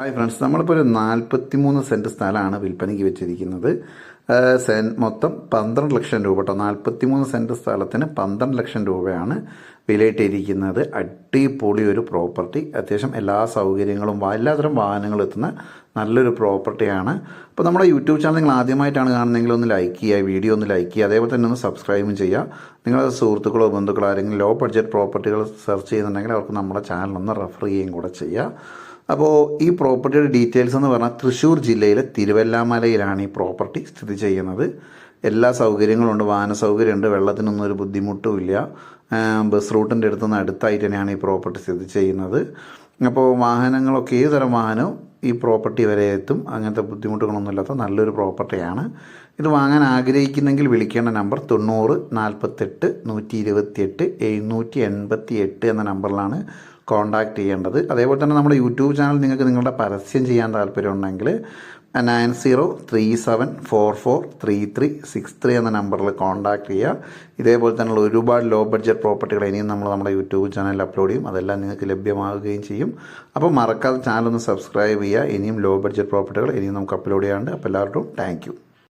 Hi friends നമ്മളിപ്പോൾ ഒരു നാൽപ്പത്തി മൂന്ന് സെന്റ് സ്ഥലമാണ് വിൽപ്പനയ്ക്ക് വെച്ചിരിക്കുന്നത്. സെൻ മൊത്തം പന്ത്രണ്ട് ലക്ഷം രൂപ കേട്ടോ. നാൽപ്പത്തി മൂന്ന് സെന്റ് സ്ഥലത്തിന് പന്ത്രണ്ട് ലക്ഷം രൂപയാണ് വിലയിട്ടിരിക്കുന്നത്. അടിപൊളി ഒരു പ്രോപ്പർട്ടി. അത്യാവശ്യം എല്ലാ സൗകര്യങ്ങളും എല്ലാത്തരം വാഹനങ്ങളും എത്തുന്ന നല്ലൊരു പ്രോപ്പർട്ടിയാണ്. അപ്പോൾ നമ്മുടെ യൂട്യൂബ് ചാനൽ നിങ്ങൾ ആദ്യമായിട്ടാണ് കാണുന്നതെങ്കിൽ ഒന്ന് ലൈക്ക് ചെയ്യുക വീഡിയോ ഒന്ന് ലൈക്ക് ചെയ്യുക. അതേപോലെ തന്നെ ഒന്ന് സബ്സ്ക്രൈബും ചെയ്യുക. നിങ്ങളുടെ സുഹൃത്തുക്കളോ ബന്ധുക്കളോ ആരെങ്കിലും ലോ ബഡ്ജറ്റ് പ്രോപ്പർട്ടികൾ സെർച്ച് ചെയ്യുന്നുണ്ടെങ്കിൽ അവർക്ക് നമ്മുടെ ചാനൽ ഒന്ന് റെഫർ ചെയ്യുകയും കൂടെ ചെയ്യുക അപ്പോൾ ഈ പ്രോപ്പർട്ടിയുടെ ഡീറ്റെയിൽസ് എന്ന് പറഞ്ഞാൽ തൃശ്ശൂർ ജില്ലയിലെ തിരുവല്ലാമലയിലാണ് ഈ പ്രോപ്പർട്ടി സ്ഥിതി ചെയ്യുന്നത്. എല്ലാ സൗകര്യങ്ങളും ഉണ്ട് വാഹന സൗകര്യമുണ്ട്. വെള്ളത്തിനൊന്നും ഒരു ബുദ്ധിമുട്ടും ഇല്ല. ബസ് റൂട്ടിന്റെ അടുത്തുനിന്ന് അടുത്തായിട്ട് തന്നെയാണ് ഈ പ്രോപ്പർട്ടി സ്ഥിതി ചെയ്യുന്നത്. അപ്പോൾ വാഹനങ്ങളൊക്കെ ഏത് തരം വാഹനവും ഈ പ്രോപ്പർട്ടി വരെ എത്തും? അങ്ങനത്തെ ബുദ്ധിമുട്ടുകളൊന്നുമില്ലാത്ത നല്ലൊരു പ്രോപ്പർട്ടിയാണ്. ഇത് വാങ്ങാൻ ആഗ്രഹിക്കുന്നെങ്കിൽ വിളിക്കേണ്ട നമ്പർ തൊണ്ണൂറ് നാൽപ്പത്തെട്ട് നൂറ്റി ഇരുപത്തിയെട്ട് എഴുന്നൂറ്റി എൺപത്തി എട്ട് എന്ന നമ്പറിലാണ് കോൺടാക്ട് ചെയ്യേണ്ടത്. അതേപോലെ തന്നെ നമ്മുടെ യൂട്യൂബ് ചാനൽ നിങ്ങൾക്ക് നിങ്ങളുടെ പരസ്യം ചെയ്യാൻ താല്പര്യമുണ്ടെങ്കിൽ nine zero three seven four four three three six three എന്ന നമ്പറിൽ കോൺടാക്ട് ചെയ്യുക. ഇതേപോലെ തന്നെയുള്ള ഒരുപാട് ലോ ബഡ്ജറ്റ് പ്രോപ്പർട്ടികൾ ഇനിയും നമ്മൾ നമ്മുടെ യൂട്യൂബ് ചാനലിൽ അപ്ലോഡ് ചെയ്യും. അതെല്ലാം നിങ്ങൾക്ക് ലഭ്യമാവുകയും ചെയ്യും. അപ്പോൾ മറക്കാതെ ചാനൽ ഒന്ന് സബ്സ്ക്രൈബ് ചെയ്യുക. ഇനിയും ലോ ബഡ്ജറ്റ് പ്രോപ്പർട്ടികൾ ഇനിയും നമുക്ക് അപ്ലോഡ് ചെയ്യാറുണ്ട് അപ്പോൾ എല്ലാവർക്കും താങ്ക്